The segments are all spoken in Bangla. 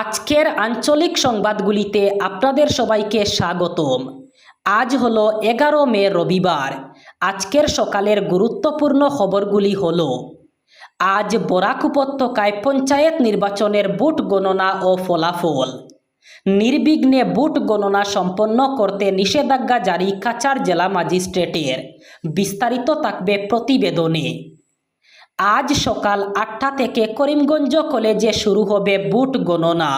আজকের আঞ্চলিক সংবাদগুলিতে আপনাদের সবাইকে স্বাগতম। আজ হলো এগারো মে রবিবার। আজকের সকালের গুরুত্বপূর্ণ খবরগুলি হল, আজ বরাক উপত্যকায় পঞ্চায়েত নির্বাচনের বুট গণনা ও ফলাফল। নির্বিঘ্নে বুট গণনা সম্পন্ন করতে নিষেধাজ্ঞা জারি কাচার জেলা ম্যাজিস্ট্রেটের বিস্তারিত থাকবে প্রতিবেদনে। আজ সকাল আটটা থেকে করিমগঞ্জ কলেজে শুরু হবে বুট গণনা।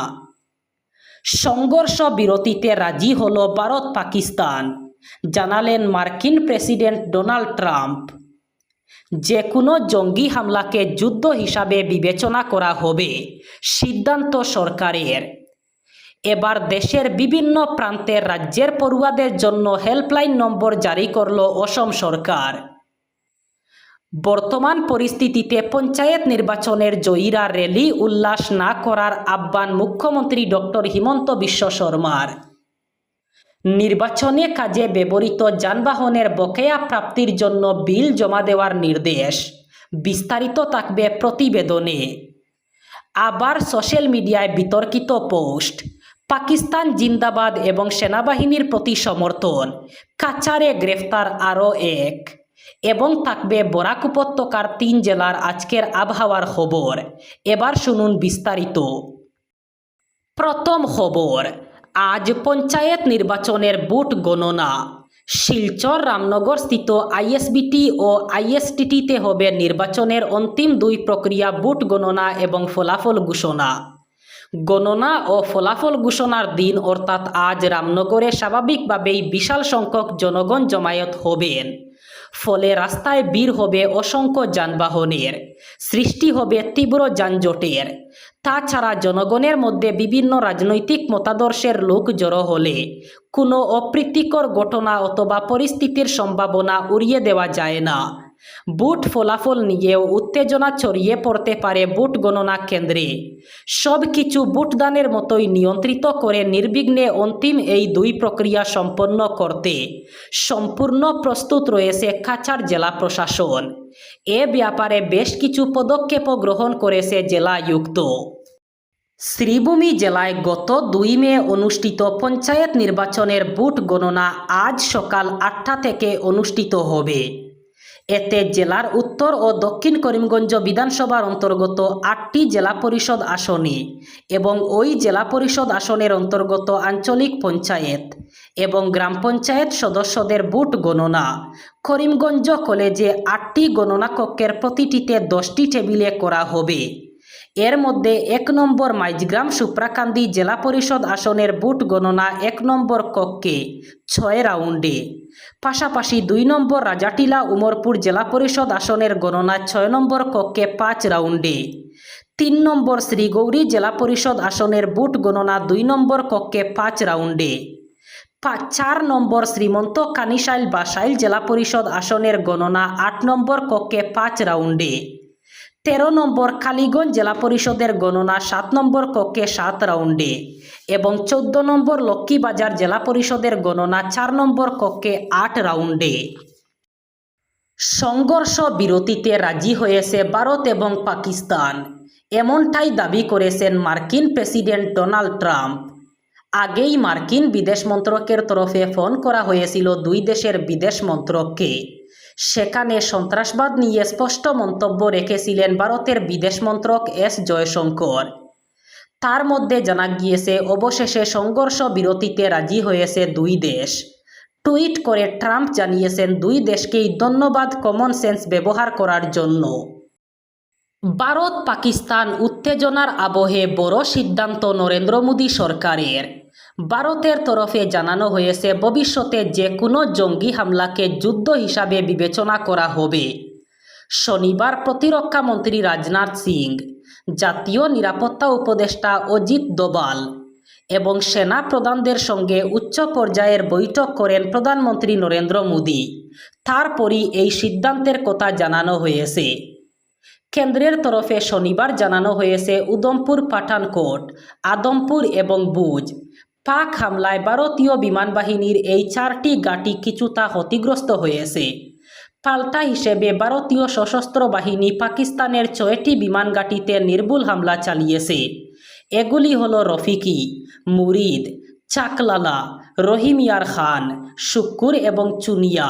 সংঘর্ষ বিরতিতে রাজি হল ভারত পাকিস্তান, জানালেন মার্কিন প্রেসিডেন্ট ডোনাল্ড ট্রাম্প। যে কোনো জঙ্গি হামলাকে যুদ্ধ হিসাবে বিবেচনা করা হবে, সিদ্ধান্ত সরকারের। এবার দেশের বিভিন্ন প্রান্তের রাজ্যের পড়ুয়াদের জন্য হেল্পলাইন নম্বর জারি করল অসম সরকার। বর্তমান পরিস্থিতিতে পঞ্চায়েত নির্বাচনের জয়ীরা র্যালি উল্লাস না করার আহ্বান মুখ্যমন্ত্রী ডক্টর হিমন্ত বিশ্ব শর্মার। নির্বাচনে কাজে ব্যবহৃত যানবাহনের বকেয়া প্রাপ্তির জন্য বিল জমা দেওয়ার নির্দেশ, বিস্তারিত থাকবে প্রতিবেদনে। আবার সোশ্যাল মিডিয়ায় বিতর্কিত পোস্ট, পাকিস্তান জিন্দাবাদ এবং সেনাবাহিনীর প্রতি সমর্থন কাচারে গ্রেফতার আরও এক। এবং থাকবে বরাক উপত্যকার তিন জেলার আজকের আবহাওয়ার খবর। এবার শুনুন বিস্তারিত। প্রথম খবর, আজ পঞ্চায়েত নির্বাচনের বুট গণনা। শিলচর রামনগর স্থিত আইএসবিটি ও আইএসটিটিতে হবে নির্বাচনের অন্তিম দুই প্রক্রিয়া বুট গণনা এবং ফলাফল ঘোষণা। গণনা ও ফলাফল ঘোষণার দিন অর্থাৎ আজ রামনগরে স্বাভাবিকভাবেই বিশাল সংখ্যক জনগণ জমায়েত হবেন। ফলে রাস্তায় বীর হবে অসংখ্য যানবাহনের, সৃষ্টি হবে তীব্র যানজটের। তাছাড়া জনগণের মধ্যে বিভিন্ন রাজনৈতিক মতাদর্শের লোক জড়ো হলে কোনো অপ্রীতিকর ঘটনা অথবা পরিস্থিতির সম্ভাবনা উড়িয়ে দেওয়া যায় না। বুট ফলাফল নিয়েও উত্তেজনা ছড়িয়ে পড়তে পারে বুট গণনা কেন্দ্রে। সব কিছু বুটদানের মতোই নিয়ন্ত্রিত করে নির্বিঘ্নে অন্তিম এই দুই প্রক্রিয়া সম্পন্ন করতে সম্পূর্ণ প্রস্তুত রয়েছে কাছাড় জেলা প্রশাসন। এ ব্যাপারে বেশ কিছু পদক্ষেপও গ্রহণ করেছে জেলাযুক্ত শ্রীভূমি জেলায় গত দুই মে অনুষ্ঠিত পঞ্চায়েত নির্বাচনের বুট গণনা আজ সকাল আটটা থেকে অনুষ্ঠিত হবে। এতে জেলার উত্তর ও দক্ষিণ করিমগঞ্জ বিধানসভার অন্তর্গত আটটি জেলা পরিষদ আসনে এবং ওই জেলা পরিষদ আসনের অন্তর্গত আঞ্চলিক পঞ্চায়েত এবং গ্রাম পঞ্চায়েত সদস্যদের বুট গণনা। করিমগঞ্জ কলেজে আটটি গণনা কক্ষের প্রতিটিতে দশটি টেবিলে করা হবে। এর মধ্যে এক নম্বর মাইজগ্রাম সুপ্রাকান্দি জেলা পরিষদ আসনের বুট গণনা এক নম্বর কক্ষে ছয় রাউন্ডে। পাশাপাশি দুই নম্বর রাজাটিলা উমরপুর জেলা পরিষদ আসনের গণনা ছয় নম্বর কক্ষে পাঁচ রাউন্ডে। তিন নম্বর শ্রীগৌরী জেলা পরিষদ আসনের বুট গণনা দুই নম্বর কক্ষে পাঁচ রাউন্ডে। চার নম্বর শ্রীমন্ত কানিশাইল বাসাইল জেলা পরিষদ আসনের গণনা আট নম্বর কক্ষে পাঁচ রাউন্ডে। তেরো নম্বর কালীগঞ্জ জেলা পরিষদের গণনা, সাত নম্বর কক্ষে সাত রাউন্ডে এবং চোদ্দ নম্বর লক্ষ্মীবাজার জেলা পরিষদের গণনা, চার নম্বর কক্ষে আট রাউন্ডে। সংঘর্ষ বিরতিতে রাজি হয়েছে ভারত এবং পাকিস্তান। এমনটাই দাবি করেছেন মার্কিন প্রেসিডেন্ট ডোনাল্ড ট্রাম্প। আগেই মার্কিন বিদেশ মন্ত্রকের তরফে ফোন করা হয়েছিল দুই দেশের বিদেশ মন্ত্রককে। সেখানে সন্ত্রাসবাদ নিয়ে স্পষ্ট মন্তব্য রেখেছিলেন ভারতের বিদেশ মন্ত্রক এস. জয়শঙ্কর। তার মধ্যে জানা গিয়েছে, অবশেষে সংঘর্ষ বিরতিতে রাজি হয়েছে দুই দেশ। টুইট করে ট্রাম্প জানিয়েছেন, দুই দেশকেই ধন্যবাদ কমন সেন্স ব্যবহার করার জন্য। ভারত পাকিস্তান উত্তেজনার আবহে বড় সিদ্ধান্ত নরেন্দ্র মোদী সরকারের। ভারতের তরফে জানানো হয়েছে, ভবিষ্যতে যে কোনো জঙ্গি হামলাকে যুদ্ধ হিসাবে বিবেচনা করা হবে। শনিবার প্রতিরক্ষা মন্ত্রী রাজনাথ সিং, জাতীয় নিরাপত্তা উপদেষ্টা অজিত দোবাল এবং সেনা প্রধানদের সঙ্গে উচ্চ পর্যায়ের বৈঠক করেন প্রধানমন্ত্রী নরেন্দ্র মোদী। তারপরই এই সিদ্ধান্তের কথা জানানো হয়েছে। কেন্দ্রের তরফে শনিবার জানানো হয়েছে উদমপুর পাঠানকোট আদমপুর এবং বুজ পাক হামলায় ভারতীয় বিমান বাহিনীর এই চারটি ঘাঁটি কিছুটা ক্ষতিগ্রস্ত হয়েছে পাল্টা হিসেবে ভারতীয় সশস্ত্র বাহিনী পাকিস্তানের ছয়টি বিমান ঘাঁটিতে নির্ভুল হামলা চালিয়েছে। এগুলি হল রফিকি, মুরিদ, চাকলালা রহিমিয়ার খান, শুক্কুর এবং চুনিয়া।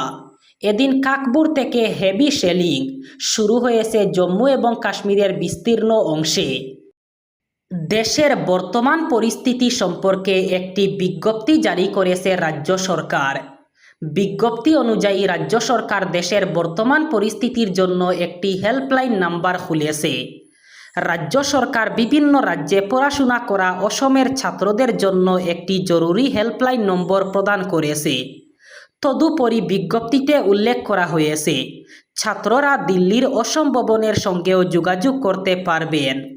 এদিন কাকবুর থেকে হেভি শেলিং শুরু হয়েছে জম্মু এবং কাশ্মীরের বিস্তীর্ণ অংশে। দেশের বর্তমান পরিস্থিতি সম্পর্কে একটি বিজ্ঞপ্তি জারি করেছে রাজ্য সরকার। বিজ্ঞপ্তি অনুযায়ী রাজ্য সরকার দেশের বর্তমান পরিস্থিতির জন্য একটি হেল্পলাইন নাম্বার খুলেছে। রাজ্য সরকার বিভিন্ন রাজ্যে পড়াশোনা করা অসমের ছাত্রদের জন্য একটি জরুরি হেল্পলাইন নম্বর প্রদান করেছে। তদুপরি বিজ্ঞপ্তিতে উল্লেখ করা হয়েছে, ছাত্ররা দিল্লির অসম ভবনের সঙ্গেও যোগাযোগ করতে পারবেন।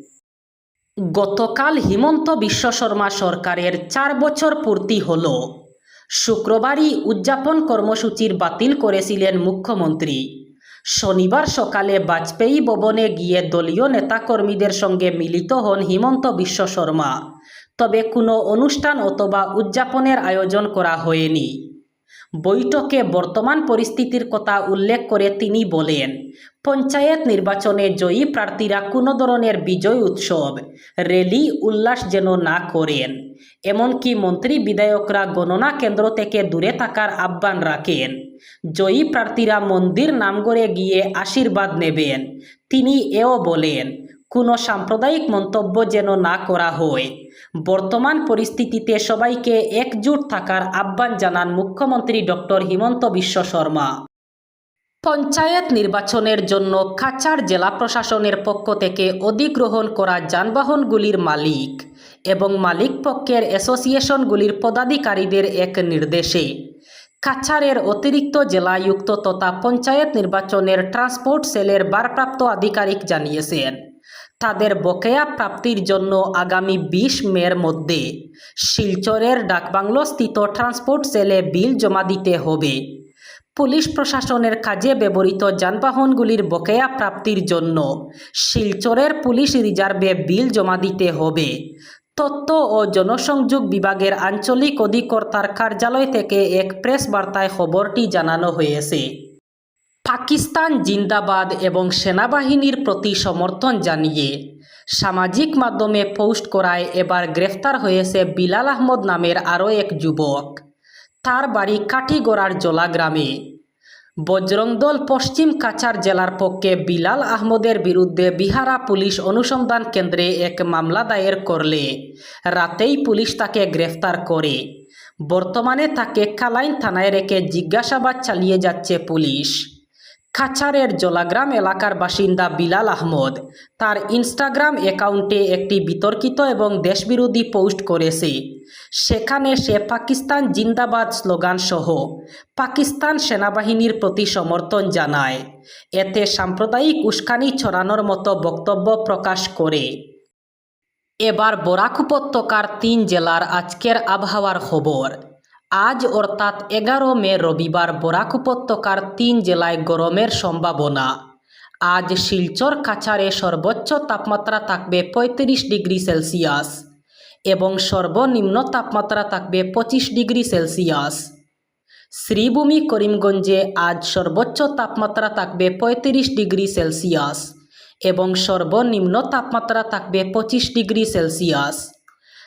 গতকাল হিমন্ত বিশ্ব শর্মা সরকারের চার বছর পূর্তি হল। শুক্রবারই উদযাপন কর্মসূচির বাতিল করেছিলেন মুখ্যমন্ত্রী। শনিবার সকালে বাজপেয়ী ভবনে গিয়ে দলীয় নেতাকর্মীদের সঙ্গে মিলিত হন হিমন্ত বিশ্ব শর্মা। তবে কোনো অনুষ্ঠান অথবা উদযাপনের আয়োজন করা হয়নি। বৈঠকে বর্তমান পরিস্থিতির কথা উল্লেখ করে তিনি বলেন, পঞ্চায়েত নির্বাচনে জয়ী প্রার্থীরা কোনো ধরনের বিজয় উৎসব, র্যালি, উল্লাস যেন না করেন। এমনকি মন্ত্রী বিধায়করা গণনা কেন্দ্র থেকে দূরে থাকার আহ্বান রাখেন। জয়ী প্রার্থীরা মন্দির নামগড়ে গিয়ে আশীর্বাদ নেবেন। তিনি এও বলেন কোনো সাম্প্রদায়িক মন্তব্য যেন না করা হয়। বর্তমান পরিস্থিতিতে সবাইকে একজোট থাকার আহ্বান জানান মুখ্যমন্ত্রী ডক্টর হিমন্ত বিশ্ব শর্মা। পঞ্চায়েত নির্বাচনের জন্য কাছাড় জেলা প্রশাসনের পক্ষ থেকে অধিগ্রহণ করা যানবাহনগুলির মালিক এবং মালিক পক্ষের অ্যাসোসিয়েশনগুলির পদাধিকারীদের এক নির্দেশে কাছাড়ের অতিরিক্ত জেলায়ুক্ত তথা পঞ্চায়েত নির্বাচনের ট্রান্সপোর্ট সেলের ভারপ্রাপ্ত আধিকারিক জানিয়েছেন। তাদের বকেয়া প্রাপ্তির জন্য আগামী বিশ মের মধ্যে শিলচরের ডাকবাংলোস্থিত ট্রান্সপোর্ট সেলে বিল জমা দিতে হবে। পুলিশ প্রশাসনের কাজে ব্যবহৃত যানবাহনগুলির বকেয়া প্রাপ্তির জন্য শিলচরের পুলিশ রিজার্ভে বিল জমা দিতে হবে। তথ্য ও জনসংযোগ বিভাগের আঞ্চলিক অধিকর্তার কার্যালয় থেকে এক প্রেস বার্তায় খবরটি জানানো হয়েছে। পাকিস্তান জিন্দাবাদ এবং সেনাবাহিনীর প্রতি সমর্থন জানিয়ে সামাজিক মাধ্যমে পোস্ট করায় এবার গ্রেফতার হয়েছে বিলাল আহমদ নামের আরও এক যুবক। তার বাড়ি কাঠিগড়ার জলা গ্রামে। বজরংদল পশ্চিম কাছাড় জেলার পক্ষে বিলাল আহমদের বিরুদ্ধে বিহারা পুলিশ অনুসন্ধান কেন্দ্রে এক মামলা দায়ের করলে রাতেই পুলিশ তাকে গ্রেফতার করে। বর্তমানে তাকে কালাইন থানায় রেখে জিজ্ঞাসাবাদ চালিয়ে যাচ্ছে পুলিশ। কাছাড়ের জলাগ্রাম এলাকার বাসিন্দা বিলাল আহমদ তার ইনস্টাগ্রাম অ্যাকাউন্টে একটি বিতর্কিত এবং দেশবিরোধী পোস্ট করেছে। সেখানে সে পাকিস্তান জিন্দাবাদ স্লোগান সহ পাকিস্তান সেনাবাহিনীর প্রতি সমর্থন জানায়। এতে সাম্প্রদায়িক উস্কানি ছড়ানোর মতো বক্তব্য প্রকাশ করে। এবার বরাক উপত্যকার তিন জেলার আজকের আবহাওয়ার খবর। আজ অর্থাৎ এগারো মে রবিবার বরাক উপত্যকার তিন জেলায় গরমের সম্ভাবনা। আজ শিলচর কাছাড়ে সর্বোচ্চ তাপমাত্রা থাকবে পঁয়ত্রিশ ডিগ্রি সেলসিয়াস এবং সর্বনিম্ন তাপমাত্রা থাকবে পঁচিশ ডিগ্রি সেলসিয়াস। শ্রীভূমি করিমগঞ্জে আজ সর্বোচ্চ তাপমাত্রা থাকবে পঁয়ত্রিশ ডিগ্রি সেলসিয়াস এবং সর্বনিম্ন তাপমাত্রা থাকবে পঁচিশ ডিগ্রি সেলসিয়াস।